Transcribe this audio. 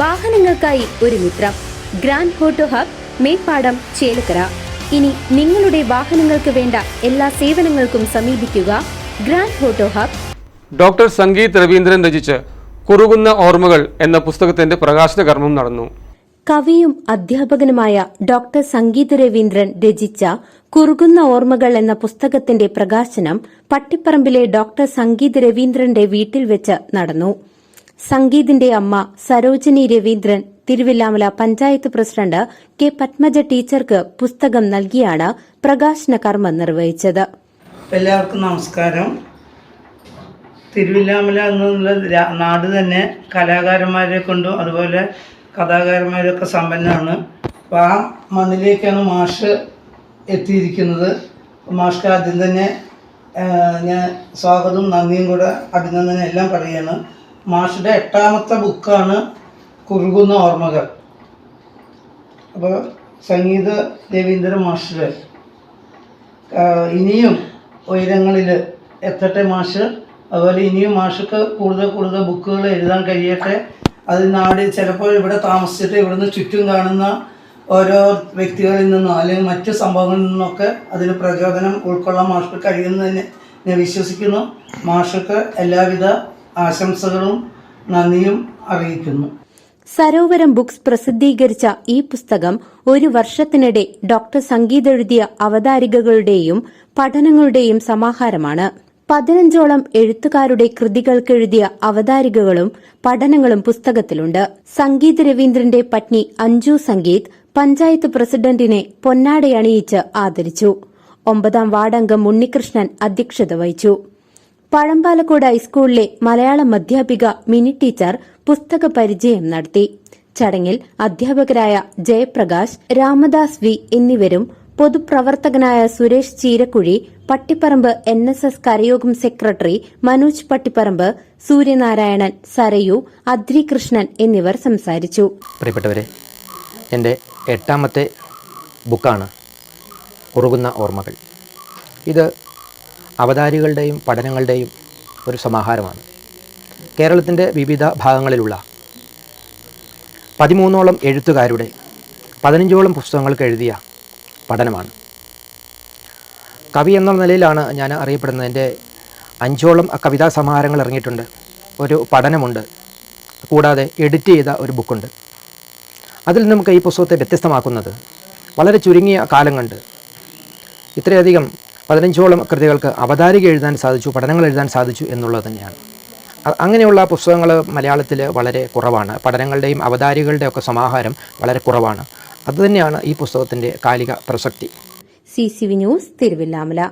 വാഹനങ്ങൾക്കായി ഒരു മിത്രം. Grand photo hub Meppadam Chelakkara. ഇനി നിങ്ങളുടെ വാഹനങ്ങൾക്ക് വേണ്ട എല്ലാ സേവനങ്ങൾക്കും സമീപിക്കുക grand photo hub. Doctor Sangeeth Raveendran രചിച്ച് കുറുകുന്ന ഓർമ്മകൾ എന്ന പുസ്തകത്തിന്റെ പ്രകാശന കർമ്മം നടന്നു. കവിയും അധ്യാപകനുമായ ഡോക്ടർ സംഗീത് രവീന്ദ്രൻ രചിച്ച കുറുകുന്ന ഓർമ്മകൾ എന്ന പുസ്തകത്തിന്റെ പ്രകാശനം പട്ടിപ്പറമ്പിലെ ഡോക്ടർ സംഗീത് രവീന്ദ്രന്റെ വീട്ടിൽ വെച്ച് നടന്നു. സംഗീതിന്റെ അമ്മ Sarojini Raveendran Thiruvilwamala panchayat president K Padmaja ടീച്ചർക്ക് പുസ്തകം നൽകിയാണ് പ്രകാശന കർമ്മം നിർവഹിച്ചത്. എല്ലാവർക്കും നമസ്കാരം. തിരുവില്ലാമല എന്നുള്ള നാട് തന്നെ കലാകാരന്മാരെ കൊണ്ടും അതുപോലെ കഥാകാരന്മാരൊക്കെ സമ്പന്നമാണ്. അപ്പോൾ ആ മണ്ണിലേക്കാണ് മാഷ് എത്തിയിരിക്കുന്നത്. മാഷ്ക്ക് ആദ്യം തന്നെ ഞാൻ സ്വാഗതവും നന്ദിയും കൂടെ അഭിനന്ദനം എല്ലാം പറയുകയാണ്. മാഷുടെ എട്ടാമത്തെ ബുക്കാണ് കുറുകുന്ന ഓർമ്മകൾ. അപ്പോൾ സംഗീത ദേവീന്ദ്ര മാഷ് ഇനിയും ഉയരങ്ങളിൽ എത്തട്ടെ മാഷ്. അതുപോലെ ഇനിയും മാഷക്ക് കൂടുതൽ കൂടുതൽ ബുക്കുകൾ എഴുതാൻ കഴിയട്ടെ. അത് നാട് ചിലപ്പോൾ ഇവിടെ താമസിച്ചിട്ട് ഇവിടുന്ന് ചുറ്റും കാണുന്ന ഓരോ വ്യക്തികളിൽ നിന്നോ അല്ലെങ്കിൽ മറ്റു സംഭവങ്ങളിൽ നിന്നൊക്കെ അതിന് പ്രചോദനം ഉൾക്കൊള്ളാൻ മാഷ് കഴിയുന്നതിന് ഞാൻ വിശ്വസിക്കുന്നു. മാഷക്ക് എല്ലാവിധ ആശംസകളും നന്ദിയും അറിയിക്കുന്നു. സരോവരം ബുക്സ് പ്രസിദ്ധീകരിച്ച ഈ പുസ്തകം ഒരു വർഷത്തിനിടെ ഡോക്ടർ സംഗീത എഴുതിയ അവതാരികകളുടെയും പഠനങ്ങളുടെയും സമാഹാരമാണ്. പതിനഞ്ചോളം എഴുത്തുകാരുടെ കൃതികൾക്കെഴുതിയ അവതാരികകളും പഠനങ്ങളും പുസ്തകത്തിലുണ്ട്. സംഗീത് രവീന്ദ്രന്റെ പത്നി അഞ്ജു സംഗീത് പഞ്ചായത്ത് പ്രസിഡന്റിനെ പൊന്നാടയണിയിച്ച് ആദരിച്ചു. ഒമ്പതാം വാർഡംഗം ഉണ്ണികൃഷ്ണൻ അധ്യക്ഷത വഹിച്ചു. പഴമ്പാലക്കോട് ഹൈസ്കൂളിലെ മലയാളം അധ്യാപിക മിനി ടീച്ചർ പുസ്തക പരിചയം നടത്തി. ചടങ്ങിൽ അധ്യാപകരായ ജയപ്രകാശ് രാമദാസ് വി എന്നിവരും പൊതുപ്രവർത്തകനായ Suresh Cheerakuzhi Pattiparambu N S S Karayogam secretary Manoj Pattiparambu Suryanarayanan Sarayu Adri Krishnan എന്നിവർ സംസാരിച്ചു. പ്രിയപ്പെട്ടവരെ എന്റെ എട്ടാമത്തെ ബുക്കാണ് ഉറുകുന്ന ഓർമ്മകൾ. ഇത് അവതാരികളുടെയും പഠനങ്ങളുടെയും ഒരു സമാഹാരമാണ്. കേരളത്തിന്റെ വിവിധ ഭാഗങ്ങളിലുള്ള പതിമൂന്നോളം എഴുത്തുകാരുടെ പതിനഞ്ചോളം പുസ്തകങ്ങൾക്ക് എഴുതിയ പഠനമാണ്. കവി എന്ന നിലയിലാണ് ഞാൻ അറിയപ്പെടുന്നത്. എന്റെ അഞ്ചോളം കവിതാ സമാഹാരങ്ങൾ ഇറങ്ങിയിട്ടുണ്ട്. ഒരു പഠനമുണ്ട്. കൂടാതെ എഡിറ്റ് ചെയ്ത ഒരു ബുക്കുണ്ട്. അതിൽ നമുക്ക് ഈ പുസ്തകത്തെ വ്യത്യസ്തമാക്കുന്നത് വളരെ ചുരുങ്ങിയ കാലം കണ്ട് ഇത്രയധികം പതിനഞ്ചോളം കൃതികൾക്ക് അവതാരിക എഴുതാൻ സാധിച്ചു പഠനങ്ങൾ എഴുതാൻ സാധിച്ചു എന്നുള്ളത് തന്നെയാണ്. അങ്ങനെയുള്ള പുസ്തകങ്ങൾ മലയാളത്തിൽ വളരെ കുറവാണ്. പഠനങ്ങളുടെയും അവതാരികളുടെയും ഒക്കെ സമാഹാരം വളരെ കുറവാണ്. അതുതന്നെയാണ് ഈ പുസ്തകത്തിന്റെ കാലിക പ്രസക്തി. C C V news Thiruvilwamala.